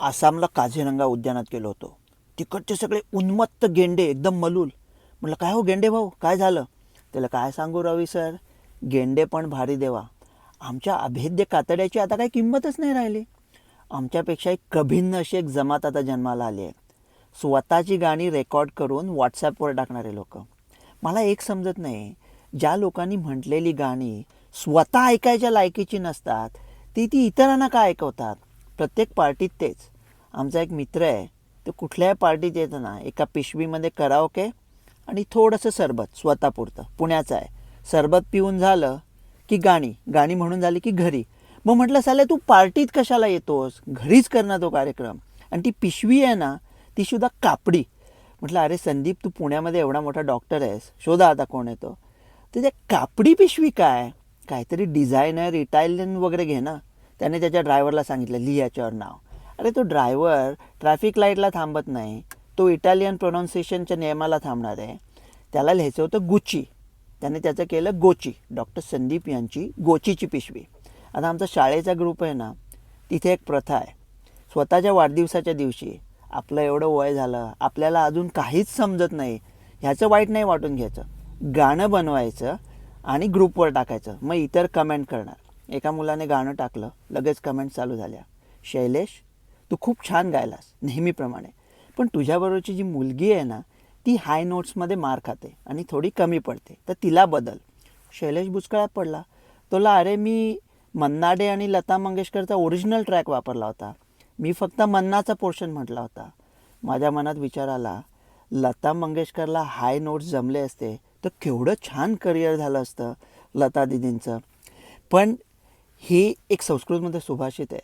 आसामला काझीरंगा उद्यानात गेलो होतो. तिकडचे सगळे उन्मत्त गेंडे एकदम मलूल. म्हटलं काय हो गेंडे भाऊ? काय झालं? त्याला काय सांगू रवी सर? गेंडे पण भारी देवा. आमच्या अभेद्य कातड्याची आता काही किंमतच नाही राहिली. आमच्यापेक्षा एक कभिन्न अशी एक जमात आता जन्माला आली आहे. स्वतःची गाणी रेकॉर्ड करून व्हॉट्सॲपवर टाकणारे लोक. मला एक समजत नाही. ज्या लोकांनी म्हटलेली गाणी स्वतः ऐकायच्या लायकीची नसतात ती ती इतरांना का ऐकवतात? प्रत्येक पार्टीत तेच. आमचा एक मित्र आहे तो कुठल्याही पार्टीत येतं ना एका पिशवीमध्ये कराओके आणि थोडंसं सरबत स्वतःपुरतं. पुण्याचं आहे. सरबत पिऊन झालं की गाणी. गाणी म्हणून झाली की घरी. मग म्हटलं साले तू पार्टीत कशाला येतोस? घरीच करणार तो कार्यक्रम. आणि ती पिशवी आहे ना ती सुद्धा कापडी. म्हटलं अरे संदीप तू पुण्यामध्ये एवढा मोठा डॉक्टर आहेस. शोधा आता कोण येतो. तर त्या कापडी पिशवी काय? काहीतरी डिझायनर इटालियन वगैरे घे ना. त्याने त्याच्या ड्रायव्हरला सांगितलं लिह याच्यावर नाव. अरे तो ड्रायव्हर ट्रॅफिक लाईटला थांबत नाही तो इटालियन प्रोनाऊन्सिएशनच्या नियमाला थांबणार आहे. त्याला लिहायचं होतं गुची. त्याने त्याचं केलं गोची. डॉक्टर संदीप यांची गोचीची पिशवी. आता आमचा शाळेचा ग्रुप आहे ना तिथे एक प्रथा आहे. स्वतःच्या वाढदिवसाच्या दिवशी आपलं एवढं वय झालं आपल्याला अजून काहीच समजत नाही ह्याचं वाईट नाही वाटून घ्यायचं. गाणं बनवायचं आणि ग्रुपवर टाकायचं. मग इतर कमेंट करणार. एका मुलाने गाणं टाकलं लगेच कमेंट चालू झाल्या. शैलेश तू खूप छान गायलास नेहमीप्रमाणे. पण तुझ्याबरोबरची जी मुलगी आहे ना ती हाय नोट्समध्ये मार खाते आणि थोडी कमी पडते. तर तिला बदल. शैलेश बुचकळ्यात पडला. तोला अरे मी मन्नाडे आणि लता मंगेशकरचा ओरिजिनल ट्रॅक वापरला होता. मी फक्त मन्नाचा पोर्शन म्हटला होता. माझ्या मनात विचार आला लता मंगेशकरला हाय नोट्स जमले असते तर केवढं छान करिअर झालं असतं लता दिदींचं. पण ही एक संस्कृतमध्ये सुभाषित आहे.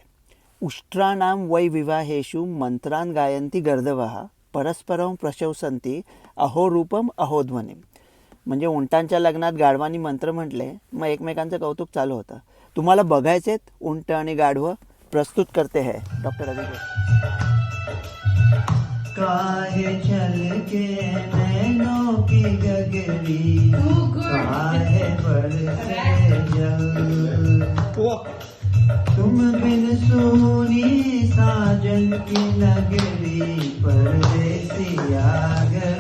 उष्ट्राणाम वै विवाहेषु मंत्रान गायंती गर्दवहा परस्परम प्रशंसंती अहो रूपम अहो ध्वनिम. म्हणजे उंटांच्या लग्नात गाढवानी मंत्र म्हटले मग एकमेकांचं कौतुक चालू होतं. तुम्हाला बघायचेत उंट आणि गाढवं प्रस्तुत करते है डॉक्टर रवी तुम बिन सोनी साजन की नगरी परदेसिया घर